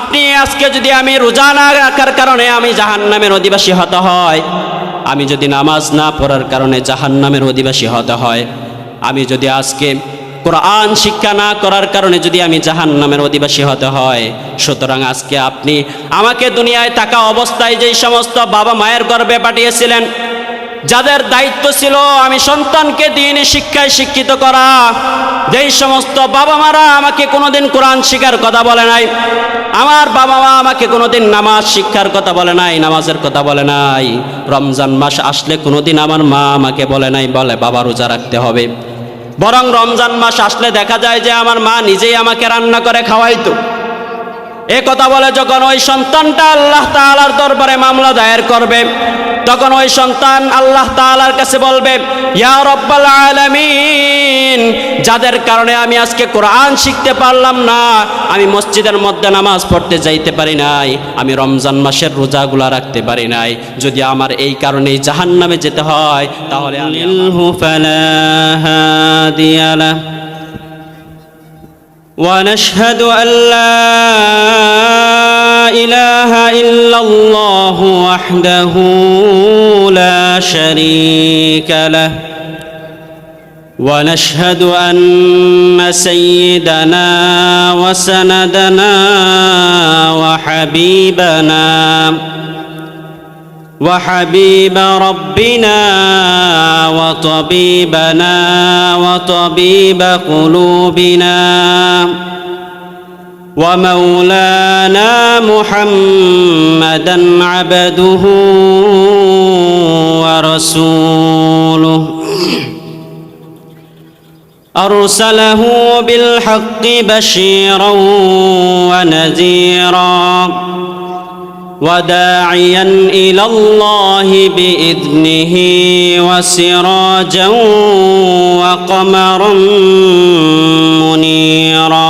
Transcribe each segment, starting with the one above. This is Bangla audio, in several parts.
আপনি আজকে যদি আমি রোজা না রাখার কারণে আমি জাহান নামের অধিবাসী হতে হয়, আমি যদি নামাজ না পড়ার কারণে জাহান নামের অধিবাসী হতে হয়, আমি যদি আজকে কোরআন শিক্ষা না করার কারণে যদি আমি জাহান নামের অধিবাসী হতে হয়, সুতরাং আজকে আপনি আমাকে দুনিয়ায় থাকা অবস্থায় যেই সমস্ত বাবা মায়ের গর্বে পাঠিয়েছিলেন যাদের দায়িত্ব ছিল আমি সন্তানকে দিনই শিক্ষায় শিক্ষিত করা। যেই সমস্ত বাবা মারা আমাকে কোনোদিন কোরআন শিখার কথা বলে নাই, আমার বাবা মা আমাকে কোনোদিন নামাজ শিক্ষার কথা বলে নাই, নামাজের কথা বলে নাই। রমজান মাস আসলে কোনোদিন আমার মা আমাকে বলে নাই, বলে বাবা রোজা রাখতে হবে। বরং রমজান মাস আসলে দেখা যায় যে আমার মা নিজেই আমাকে রান্না করে খাওয়াইতো। এ কথা বলে যখন ওই সন্তানটা আল্লাহ তাআলার দরবারে মামলা দায়ের করবে তখন ওই সন্তান আল্লাহ তাআলার কাছে বলবে ইয়া রব্বাল আলামিন যাদের কারণে আমি আজকে কোরআন শিখতে পারলাম না আমি মসজিদের মধ্যে নামাজ পড়তে যাইতে পারি নাই আমি রমজান মাসের রোজাগুলা রাখতে পারি নাই যদি আমার এই কারণেই জাহান্নামে যেতে হয় তাহলে আমি ফালা হাদিয়া লাহ ونشهد أن لا إله إلا الله وحده لا شريك له. ونشهد أن سيدنا وسندنا وحبيبنا وحبيب ربنا وطبيبنا وطبيب قلوبنا ومولانا محمدا عبده ورسوله. أرسله بالحق بشيرا ونذيرا وداعيا إلى الله بإذنه وسراجا وقمرا منيرا.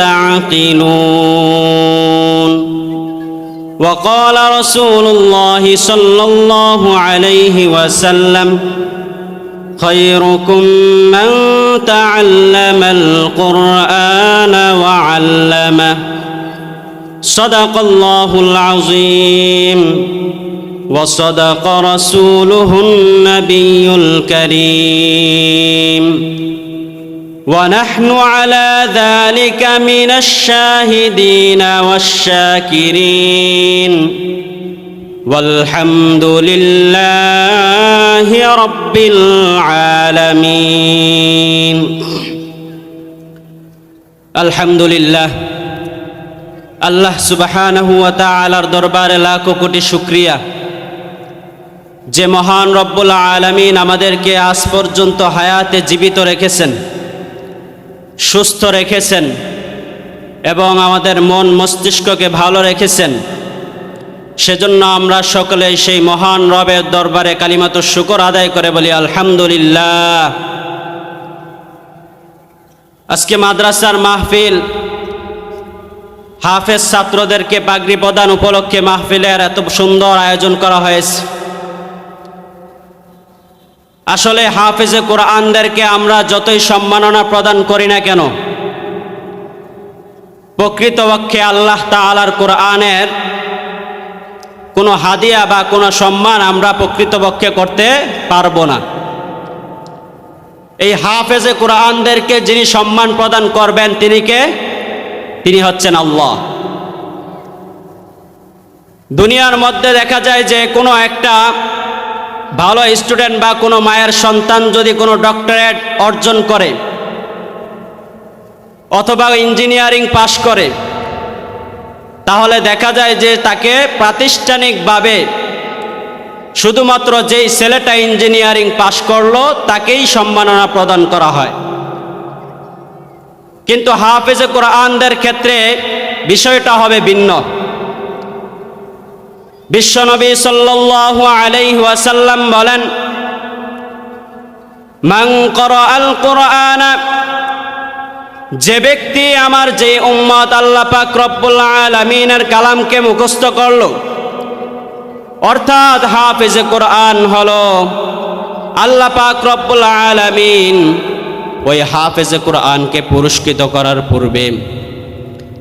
تعقلون. وقال رسول الله صلى الله عليه وسلم خيركم من تعلم القرآن وعلمه. صدق الله العظيم. وصدق رسوله النبي الكريم. ونحن على ذلك من الشاهدين والشاكرين والحمد لله رب العالمين الحمد لله আল্লাহ সুবাহানহু ওয়া তাআলার দরবারে লাখো কোটি শুকরিয়া যে মহান রব্বুল আলামিন আমাদেরকে আজ পর্যন্ত হায়াতে জীবিত রেখেছেন সুস্থ রেখেছেন এবং আমাদের মন মস্তিষ্ককে ভালো রেখেছেন। সেজন্য আমরা সকলে সেই মহান রবের দরবারে কালিমাত শুকর আদায় করে বলি, আলহামদুলিল্লাহ। আজকে মাদ্রাসার মাহফিল হাফেজ ছাত্রদেরকে পাগড়ি প্রদান উপলক্ষে মাহফিলের এত সুন্দর আয়োজন করা হয়েছে। আসলে হাফেজে কোরআনদেরকে আমরা যতই সম্মাননা প্রদান করি না কেন, প্রকৃতপক্ষে আল্লাহ তাআলার কোরআনের কোনো হাদিয়া বা কোনো সম্মান আমরা প্রকৃতপক্ষে করতে পারব না। এই হাফেজে কোরআনদেরকে যিনি সম্মান প্রদান করবেন, তিনি কে? তিনি হচ্ছেন আল্লাহ। দুনিয়ার মধ্যে দেখা যায় যে কোনো একটা ভালো স্টুডেন্ট বা কোনো মায়ের সন্তান যদি কোনো ডক্টরেট অর্জন করে, অথবা ইঞ্জিনিয়ারিং পাশ করে, তাহলে দেখা যায় যে তাকে প্রাতিষ্ঠানিকভাবে শুধুমাত্র যেই ছেলেটা ইঞ্জিনিয়ারিং পাশ করল, তাকেই সম্মাননা প্রদান করা হয়। কিন্তু হাফেজে কোরআনদের ক্ষেত্রে বিষয়টা হবে ভিন্ন। বিশ্বনবী সাল্লাল্লাহু আলাইহি ওয়াসাল্লাম বলেন, মান আল কোরআন, যে ব্যক্তি আমার যে উম্মত আল্লাহ পাক রব্বুল আলামিনের কালামকে মুখস্থ করল, অর্থাৎ হাফেজে কোরআন হলো আল্লাহ পাক রব্বুল আলামিন ওই হাফেজে কোরআনকে পুরস্কৃত করার পূর্বে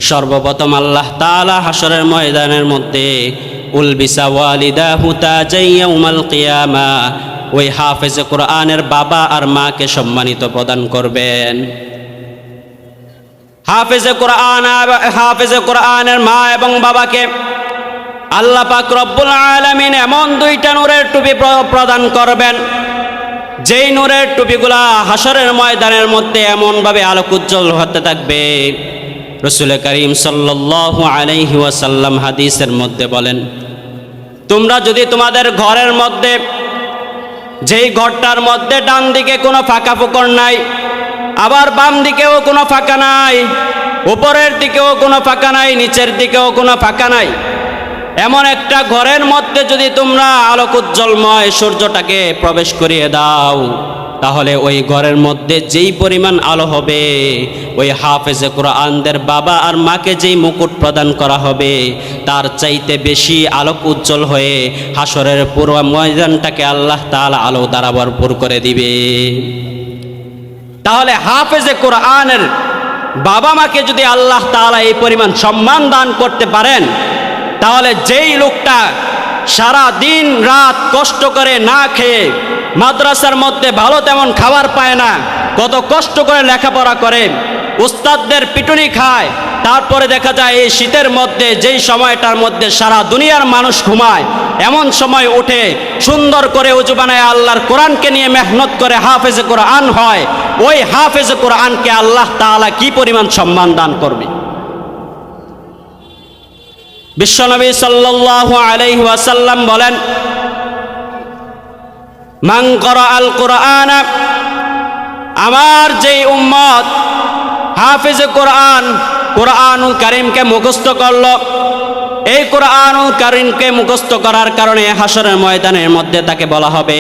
সর্বপ্রথম আল্লাহ তালা হাসরের ময়দানের মধ্যে উলবিসা হুতা ওই হাফেজে কোরআনের বাবা আর মাকে সম্মানিত প্রদান করবেন। হাফেজে কোরআন হাফেজে কোরআনের মা এবং বাবাকে আল্লাহ পাক রব্বুল আলামিন এমন দুইটা নূরের টুপি প্রদান করবেন। যেই নূরের টুপিগুলা হাসরের ময়দানের মধ্যে এমনভাবে আলোক উজ্জ্বল হতে থাকবে। রসুল করিম সাল্লাল্লাহু আলাইহি ওয়াসাল্লাম হাদিসের মধ্যে বলেন, তোমরা যদি তোমাদের ঘরের মধ্যে, যেই ঘরটার মধ্যে ডান দিকে কোনো ফাঁকা ফুকর নাই, আবার বাম দিকেও কোনো ফাঁকা নাই, উপরের দিকেও কোনো ফাঁকা নাই, নিচের দিকেও কোনো ফাঁকা নাই, এমন একটা ঘরের মধ্যে যদি তোমরা আলোক উজ্জ্বলময় সূর্যটাকে প্রবেশ করিয়ে দাও তাহলে ওই ঘরের মধ্যে যেই পরিমাণ আলো হবে, ওই হাফেজে কোরআনদের বাবা আর মাকে যেই মুকুট প্রদান করা হবে, তার চাইতে বেশি আলোক উজ্জ্বল হয়ে হাসরের পূর্ব ময়দানটাকে আল্লাহ তাআলা আলো দ্বারা ভরপুর করে দিবে। তাহলে হাফেজে কোরআনের বাবা মাকে যদি আল্লাহ তাআলা এই পরিমাণ সম্মান দান করতে পারেন, তাহলে যেই লোকটা সারা দিন রাত কষ্ট করে না খেয়ে মাদ্রাসার মধ্যে ভালো তেমন খাবার পায় না, কত কষ্ট করে লেখাপড়া করে। উস্তাদদের পিটুনি খায়, তারপরে দেখা যায় এই শীতের মধ্যে, যেই সময়টার মধ্যে সারা দুনিয়ার মানুষ ঘুমায়, এমন সময় উঠে সুন্দর করে উজু বানায় আল্লাহর কোরআনকে নিয়ে মেহনত করে হাফেজে কোরআন হয়। ওই হাফেজে কোরআনকে আল্লাহ তাআলা কি পরিমাণ সম্মান দান করবে? বিশ্বনবী সাল্লাল্লাহু আলাইহি ওয়াসাল্লাম বলেন মান আল কোরআন, আমার যেই উম্মত হাফিজে কোরআন কোরআনুল করিমকে মুখস্থ করল। এই কোরআনুল করিমকে মুখস্থ করার কারণে হাসরের ময়দানের মধ্যে তাকে বলা হবে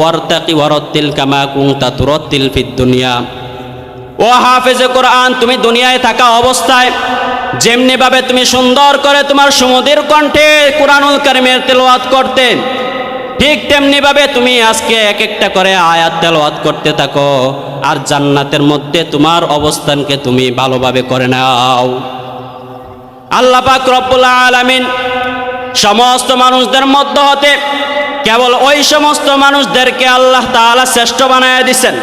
ওয়ারতাকি ওয়ারতিল কামা কুনতা তুরাতিল ফিদ দুনিয়া। ও হাফেজে কোরআন, তুমি দুনিয়ায় থাকা অবস্থায়, যেমনিভাবে তুমি সুন্দর করে তোমার সমুদ্রের কণ্ঠে কোরআনুল কারিমের তেলাওয়াত করতে ঠিক তেমনিভাবে তুমি আজকে এক একটা করে আয়াত তেলাওয়াত করতে থাকো, আর জান্নাতের মধ্যে তোমার অবস্থানকে তুমি ভালোভাবে করে নাও। আল্লাহ পাক রব্বুল আলামিন সমস্ত মানুষদের মধ্য হতে কেবল ওই সমস্ত মানুষদেরকে আল্লাহ তাআলা শ্রেষ্ঠ বানায় দিছেন।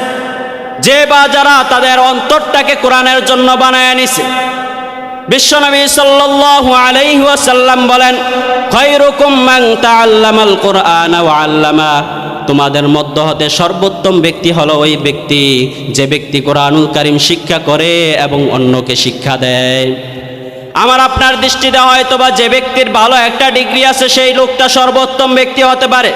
যে বা যারা তাদের অন্তরটাকে কোরআনের জন্য বানায় নিছে বিশ্বনবী সাল্লাল্লাহু আলাইহি ওয়াসাল্লাম বলেন খায়রুকুম মান তাআল্লামাল কুরআনা ওয়া আল্লামা। তোমাদের মধ্য হতে সর্বোত্তম ব্যক্তি হলো ওই ব্যক্তি যে ব্যক্তি কোরআনুল কারীম শিক্ষা করে এবং অন্যকে শিক্ষা দেয়। আমার আপনার দৃষ্টিতে হয়তো বা যে ব্যক্তির ভালো একটা ডিগ্রি আছে সেই লোকটা সর্বোত্তম ব্যক্তি হতে পারে।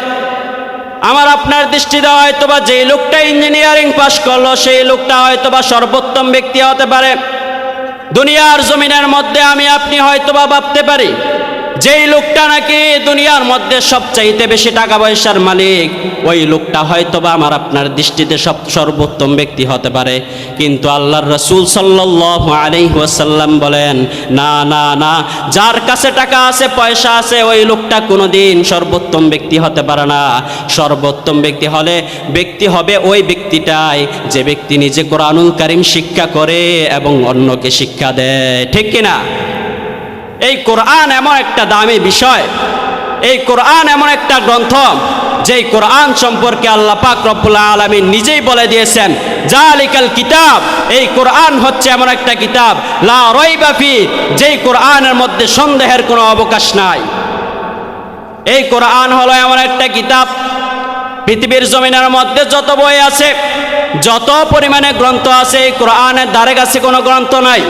আমার আপনার দৃষ্টিতে হয়তো বা যেই লোকটা ইঞ্জিনিয়ারিং পাশ করল সেই লোকটা হয়তো বা সর্বোত্তম ব্যক্তি হতে পারে। দুনিয়ার জমিনের মধ্যে আমি আপনি হয়তো বা ভাবতে পারি যেই লোকটা নাকি দুনিয়ার মধ্যে সবচাইতে বেশি টাকা পয়সার মালিক, ওই লোকটা হয়তো বা আমার আপনার দৃষ্টিতে সব সর্বোত্তম ব্যক্তি হতে পারে। কিন্তু আল্লাহর রসুল সাল্লাল্লাহু আলাইহি ওয়াসাল্লাম বলেন, না না না, যার কাছে টাকা আছে, পয়সা আছে, ওই লোকটা কোনোদিন সর্বোত্তম ব্যক্তি হতে পারে না। সর্বোত্তম ব্যক্তি হলে ব্যক্তি হবে ওই ব্যক্তিটাই যে ব্যক্তি নিজে কোরআনুল কারিম শিক্ষা করে এবং অন্যকে শিক্ষা দেয়। ঠিক কিনা? এই কোরআন এমন একটা দামি বিষয়। এই কোরআন এমন একটা গ্রন্থ, যেই কোরআন সম্পর্কে আল্লাহ পাক রব্বুল আলমী নিজেই বলে দিয়েছেন জালিকাল কিতাব এই কোরআন হচ্ছে এমন একটা কিতাব, লা রইবাফি যেই কোরআনের মধ্যে সন্দেহের কোনো অবকাশ নাই। এই কোরআন হলো এমন একটা কিতাব, পৃথিবীর জমিনের মধ্যে যত বই আছে, যত পরিমাণে গ্রন্থ আছে, এই কোরআনের দ্বারে কাছে কোনো গ্রন্থ নাই।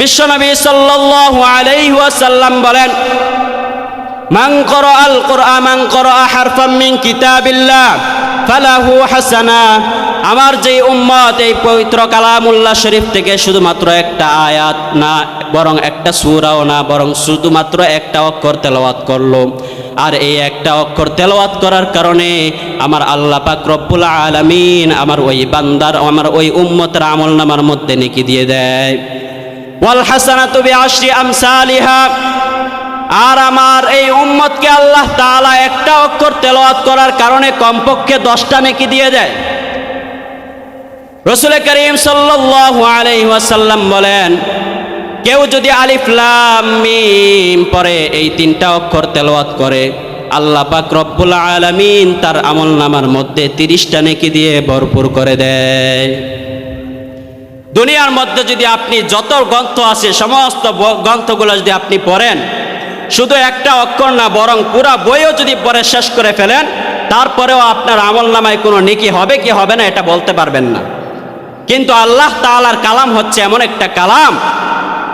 বিশ্বনবী সাল্লাল্লাহু বলেন, মান আল কোরআন, মিন কিতাবিল্লাহ, ফালাহু হাসানা। আমার যে উম্মত, এই পবিত্র কালামুল্লাহ শরীফ থেকে শুধুমাত্র একটা আয়াত না, বরং একটা সুরাও না, বরং শুধুমাত্র একটা অক্ষর তেলাওয়াত করল। আর এই একটা অক্ষর তেলাওয়াত করার কারণে আমার আল্লাহ পাক রব্বুল আলামিন আমার ওই বান্দার, আমার ওই উম্মতের আমল নামার মধ্যে নেকি দিয়ে দেয়। ওয়াল হাসানাতু বিআশরি আমসালিহা। আর আমার এই উম্মতকে আল্লাহ তাআলা একটা অক্ষর তেলাওয়াত করার কারণে কমপক্ষে দশটা নেকি দিয়ে দেয়। রসুল করিম সাল্লাল্লাহু আলাইহি ওয়াসাল্লাম বলেন, কেউ যদি আলিফ লাম মিম পরে এই তিনটা অক্ষর তেলাওয়াত করে, আল্লাহ পাক রব্বুল আলামিন তার আমল নামার মধ্যে তিরিশটা নেকি দিয়ে ভরপুর করে দেয়। দুনিয়ার মধ্যে যদি আপনি যত গ্রন্থ আছে, সমস্ত গ্রন্থগুলো যদি আপনি পড়েন, শুধু একটা অক্ষর না, বরং পুরা বইও যদি পরে শেষ করে ফেলেন, তারপরেও আপনার আমল নামায় কোনো নেকি হবে কি হবে না এটা বলতে পারবেন না। কিন্তু আল্লাহ তাআলার কালাম হচ্ছে এমন একটা কালাম,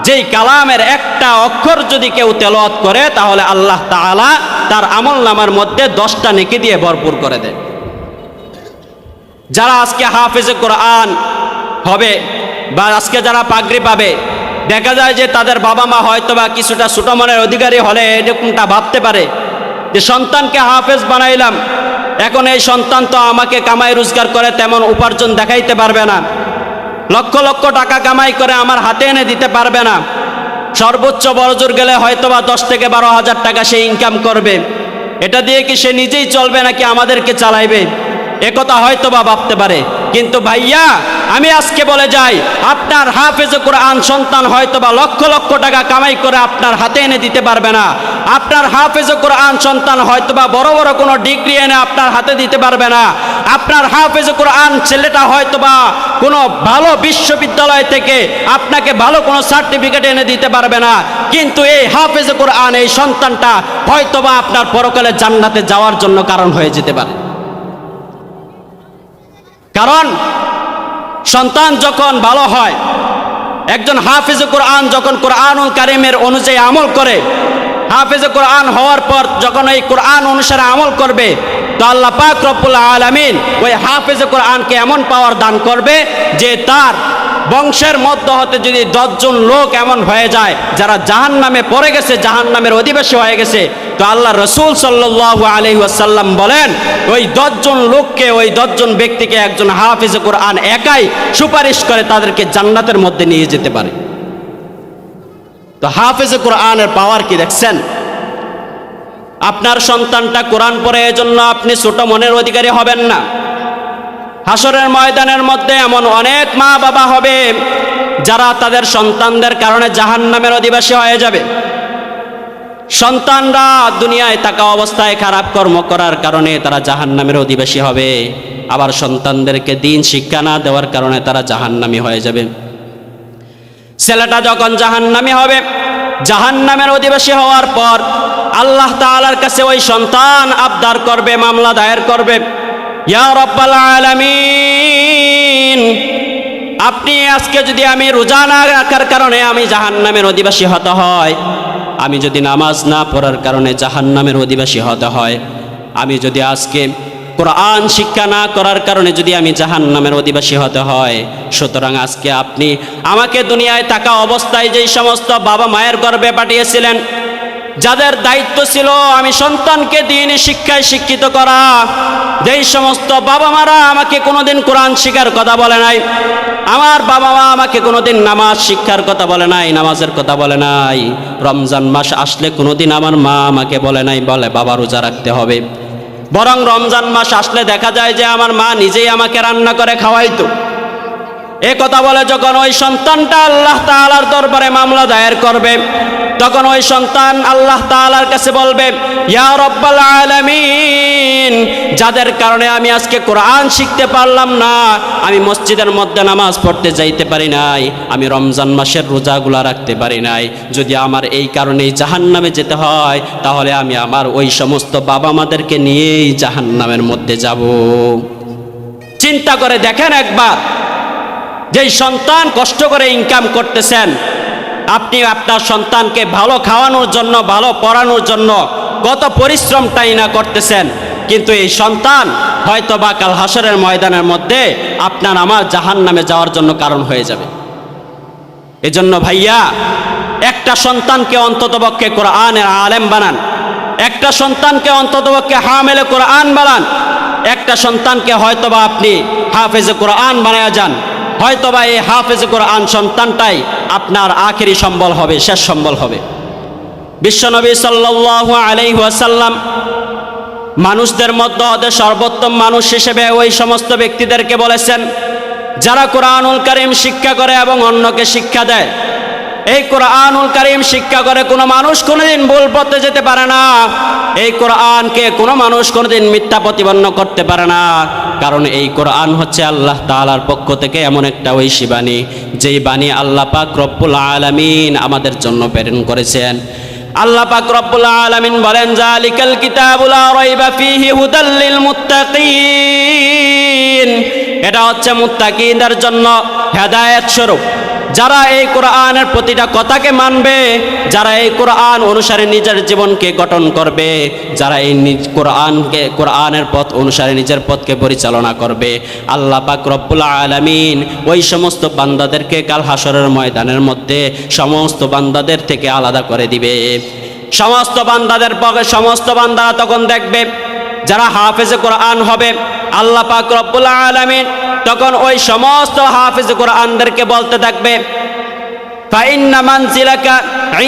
যেই কালামের একটা অক্ষর যদি কেউ তেলাওয়াত করে, তাহলে আল্লাহ তাআলা তার আমল নামার মধ্যে দশটা নেকি দিয়ে ভরপুর করে দেয়। যারা আজকে হাফেজে কোরআন হবে বা আজকে যারা পাগড়ি পাবে, দেখা যায় যে তাদের বাবা মা হয়তো বা কিছুটা ছোট মনের অধিকারী হলে এরকমটা ভাবতে পারে যে, সন্তানকে হাফেজ বানাইলাম, এখন এই সন্তান তো আমাকে কামাই রোজগার করে তেমন উপার্জন দেখাইতে পারবে না। লক্ষ লক্ষ টাকা কামাই করে আমার হাতে এনে দিতে পারবে না। সর্বোচ্চ বড়জোর গেলে হয়তো বা দশ থেকে বারো হাজার টাকা সে ইনকাম করবে। এটা দিয়ে কি সে নিজেই চলবে নাকি আমাদেরকে চালাইবে? একথা হয়তো বা ভাবতে পারে। কিন্তু ভাইয়া, আমি আজকে বলে যাই, আপনার হাফেজে কোরআন সন্তান হয়তো বা লক্ষ লক্ষ টাকা কামাই করে আপনার হাতে এনে দিতে পারবে না। আপনার হাফেজে কোরআন সন্তান হয়তো বা বড় বড় কোনো ডিগ্রি এনে আপনার হাতে দিতে পারবে না। আপনার হাফেজে কোরআন ছেলেটা হয়তো বা কোনো ভালো বিশ্ববিদ্যালয় থেকে আপনাকে ভালো কোনো সার্টিফিকেট এনে দিতে পারবে না। কিন্তু এই হাফেজে কোরআন, এই সন্তানটা হয়তো বা আপনার পরকালে জান্নাতে যাওয়ার জন্য কারণ হয়ে যেতে পারে। কারণ সন্তান যখন ভালো হয়, একজন হাফিজ কোরআন যখন কোরআনুল কারিমের অনুযায়ী আমল করে, হাফিজ কোরআন হওয়ার পর যখন এই কোরআন অনুসারে আমল করবে, তো আল্লাহ পাক রব্বুল আলামিন ওই হাফিজ কোরআনকে এমন পাওয়ার দান করবে যে তার বংশের মধ্য হতে যদি দশজন লোক এমন হয়ে যায়, যারা জাহান নামে পড়ে গেছে জাহান নামের অধিবাসী হয়ে গেছে তো আল্লাহ রসুল সাল্লাহ আলহি আসাল্লাম বলেন, ওই দশজন লোককে, ওই দশজন ব্যক্তিকে একজন হাফিজ কোরআন একাই সুপারিশ করে তাদেরকে জান্নাতের মধ্যে নিয়ে যেতে পারে। তো হাফিজ কোরআনের পাওয়ার কি দেখছেন? আপনার সন্তানটা কোরআন পড়ে এজন্য আপনি ছোট মনের অধিকারী হবেন না। হাসরের ময়দানের মধ্যে এমন অনেক মা বাবা হবে যারা তাদের সন্তানদের কারণে জাহান নামের অধিবাসী হয়ে যাবে। সন্তানরা দুনিয়ায় থাকা অবস্থায় খারাপ কর্ম করার কারণে তারা জাহান নামের অধিবাসী হবে। আবার সন্তানদেরকে দিন শিক্ষা না দেওয়ার কারণে তারা জাহান্নামী হয়ে যাবে। ছেলেটা যখন জাহান্নামী হবে, জাহান্নামের অধিবাসী হওয়ার পর আল্লাহ তাআলার কাছে ওই সন্তান আবদার করবে, মামলা দায়ের করবে। আপনি আজকে যদি আমি রোজা না রাখার কারণে আমি জাহান্নামের অধিবাসী হতে হয় আমি যদি নামাজ না পড়ার কারণে জাহান্নামের অধিবাসী হতে হয়, আমি যদি আজকে কোরআন শিক্ষা না করার কারণে যদি আমি জাহান নামের অধিবাসী হতে হয়, সুতরাং আজকে আপনি আমাকে দুনিয়ায় থাকা অবস্থায় যেই সমস্ত বাবা মায়ের গর্বে পাঠিয়েছিলেন, যাদের দায়িত্ব ছিল আমি সন্তানকে দিন শিক্ষায় শিক্ষিত করা যেই সমস্ত বাবা মারা আমাকে কোনোদিন কোরআন শিখার কথা বলে নাই, আমার বাবা মা আমাকে কোনোদিন নামাজ শিক্ষার কথা বলে নাই, নামাজের কথা বলে নাই, রমজান মাস আসলে কোনোদিন আমার মা আমাকে বলে নাই, বলে বাবা রোজা রাখতে হবে। বরং রমজান মাস আসলে দেখা যায় যে আমার মা নিজেই আমাকে রান্না করে খাওয়াইতো। এ কথা বলে যখন ওই সন্তানটা আল্লাহ তাআলার দরবারে মামলা দায়ের করবে তখন ওই সন্তান আল্লাহ তাআলার কাছে বলবে, ইয়া রব্বাল যাদের কারণে আমি আজকে কোরআন শিখতে পারলাম না, আমি মসজিদের মধ্যে নামাজ পড়তে যাইতে পারি নাই, আমি রমজান মাসের রোজাগুলা রাখতে পারি নাই। যদি আমার এই কারণেই জাহান্নামে যেতে হয়, তাহলে আমি আমার ওই সমস্ত বাবা মাদেরকে নিয়েই জাহান্নামের মধ্যে যাব। চিন্তা করে দেখেন একবার, যেই সন্তান কষ্ট করে ইনকাম করতেছেন আপনি আপনার সন্তানকে ভালো খাওয়ানোর জন্য, ভালো পড়ানোর জন্য কত পরিশ্রমটাই না করতেছেন। কিন্তু এই সন্তান হয়তো বা কাল হাসরের ময়দানের মধ্যে আপনার আমার জাহান নামে যাওয়ার জন্য কারণ হয়ে যাবে। এজন্য ভাইয়া, একটা সন্তানকে অন্ততপক্ষে কোরআনের আলেম বানান, একটা সন্তানকে অন্ততপক্ষে হামেলে কোরআন বানান, একটা সন্তানকে হয়তোবা আপনি হাফেজে কোরআন বানায়া যান, হয়তোবা এই হাফেজে কোরআন সন্তানটাই আপনার আখেরি সম্বল হবে, শেষ সম্বল হবে। বিশ্বনবী সাল্লাল্লাহু আলাইহি ওয়াসাল্লাম মানুষদের মধ্যে হতে সর্বোত্তম মানুষ হিসেবে ওই সমস্ত ব্যক্তিদেরকে বলেছেন, যারা কোরআনুল করিম শিক্ষা করে এবং অন্যকে শিক্ষা দেয়, এই কোরআনুল করিম শিক্ষা করে কোনো মানুষ কোনোদিন ভুল পথে যেতে পারে না, এই কোরআনকে কোনো মানুষ কোনোদিন মিথ্যা প্রতিপন্ন করতে পারে না। কারণ এই কোরআন হচ্ছে আল্লাহ তালার পক্ষ থেকে এমন একটা ঐশী বাণী, যেই বাণী আল্লাহ পাক রব্বুল আলমিন আমাদের জন্য প্রেরণ করেছেন। আল্লাহ পাক রব্বুল আলামিন বলেন জালিকাল কিতাবুল ফীহি হুদাল মুত্তাকিন। এটা হচ্ছে মুত্তাকিদের জন্য হেদায়েত স্বরূপ। যারা এই কোরআনের প্রতিটা কথাকে মানবে, যারা এই কোরআন অনুসারে নিজের জীবনকে গঠন করবে, যারা এই কোরআনকে, কোরআনের পথ অনুসারে নিজের পথকে পরিচালনা করবে, আল্লাহ পাক রব্বুল আলামিন ওই সমস্ত বান্দাদেরকে কাল হাসরের ময়দানের মধ্যে সমস্ত বান্দাদের থেকে আলাদা করে দিবে। সমস্ত বান্দাদের পক্ষে, সমস্ত বান্দারা তখন দেখবে যারা হাফেজে কোরআন হবে, আল্লাহ পাক রব্বুল আলমিন তখন ওই সমস্ত হাফেজ কোরআনদেরকে বলতে থাকবে ফাইন্না মানজিলাকা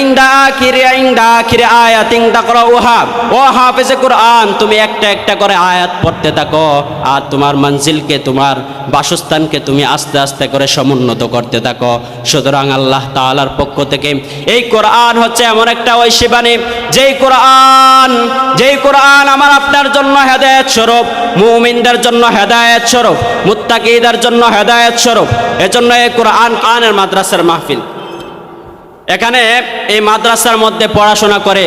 ইনদা আখিরি ইনদা আখিরি আয়াতিন তাকরাউহা ও হাফেজে কোরআন, তুমি একটা একটা করে আয়াত পড়তে থাকো, আর তোমার মঞ্জিলকে, তোমার বাসস্থানকে তুমি আস্তে আস্তে করে সমুন্নত করতে থাকো। সুতরাং আল্লাহ তাআলার পক্ষ থেকে এই কোরআন হচ্ছে এমন একটা ঐশী বাণী, যেই কোরআন যেই কোরআন আমার আপনার জন্য হেদায়েত স্বরূপ, মুমিনদের জন্য হেদায়েত স্বরূপ, মুত্তাকিদের জন্য হেদায়েত স্বরূপ। এজন্য এই কোরআন আনের মাদ্রাসার মাহফিল। এখানে এই মাদ্রাসার মধ্যে পড়াশোনা করে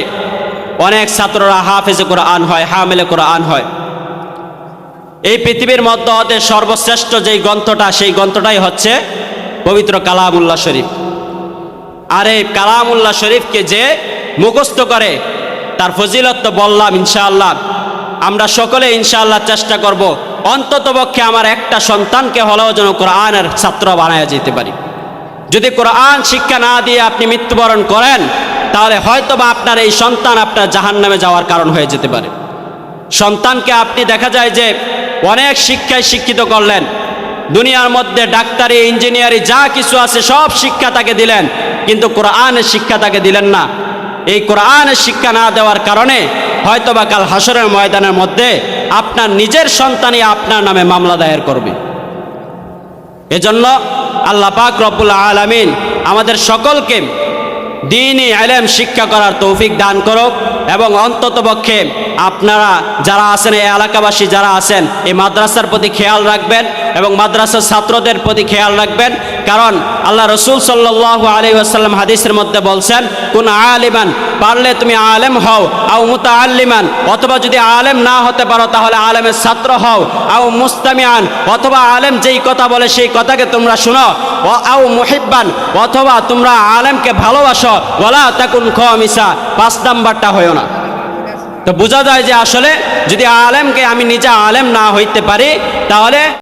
অনেক ছাত্ররা হাফেজে কোরআন হয়, হামেলে কোরআন হয়। এই পৃথিবীর মধ্যে হতে সর্বশ্রেষ্ঠ যেই গ্রন্থটা, সেই গ্রন্থটাই হচ্ছে পবিত্র কালামুল্লাহ শরীফ। আর এই কালামুল্লাহ শরীফকে যে মুখস্থ করে, তার ফজিলত তো বললাম ইনশাআল্লাহ। আমরা সকলে ইনশাআল্লাহ চেষ্টা করব অন্তত পক্ষে আমার একটা সন্তানকে হলেও যেন কোরআনের ছাত্র বানায় যেতে পারি। যদি কোরআন শিক্ষা না দিয়ে আপনি মৃত্যুবরণ করেন, তাহলে হয়তো বা আপনার এই সন্তান আপনার জাহান নামে যাওয়ার কারণ হয়ে যেতে পারে। সন্তানকে আপনি দেখা যায় যে অনেক শিক্ষায় শিক্ষিত করলেন, দুনিয়ার মধ্যে ডাক্তারি, ইঞ্জিনিয়ারি যা কিছু আছে সব শিক্ষা তাকে দিলেন, কিন্তু কোরআনের শিক্ষা তাকে দিলেন না। এই কোরআনের শিক্ষা না দেওয়ার কারণে হয়তো বা কাল হাসরের ময়দানের মধ্যে আপনার নিজের সন্তানই আপনার নামে মামলা দায়ের করবে। এজন্য আল্লাহ পাক রব্বুল আলমিন আমাদের সকলকে দিনই আলেম শিক্ষা করার তৌফিক দান করুক এবং অন্ততপক্ষে আপনারা যারা আছেন, এই এলাকাবাসী যারা আছেন, এই মাদ্রাসার প্রতি খেয়াল রাখবেন এবং মাদ্রাসার ছাত্রদের প্রতি খেয়াল রাখবেন কারণ আল্লাহ রসুল সাল্লাহ আলী আসাল্লাম হাদিসের মধ্যে বলছেন, কোন আলিমান, পারলে তুমি আলেম হও, আও মুতা আল্লিমান অথবা যদি আলেম না হতে পারো তাহলে আলেমের ছাত্র হও, আও মুস্তামিয়ান অথবা আলেম যেই কথা বলে সেই কথাকে তোমরা শুনো আও মুহিব্বান, অথবা তোমরা আলেমকে ভালোবাসো বলা তাকুন খমিসা, পাঁচ নাম্বারটা হয়েও না। তো বোঝা যায় যে আসলে যদি আলেমকে আমি নিজে আলেম না হইতে পারি, তাহলে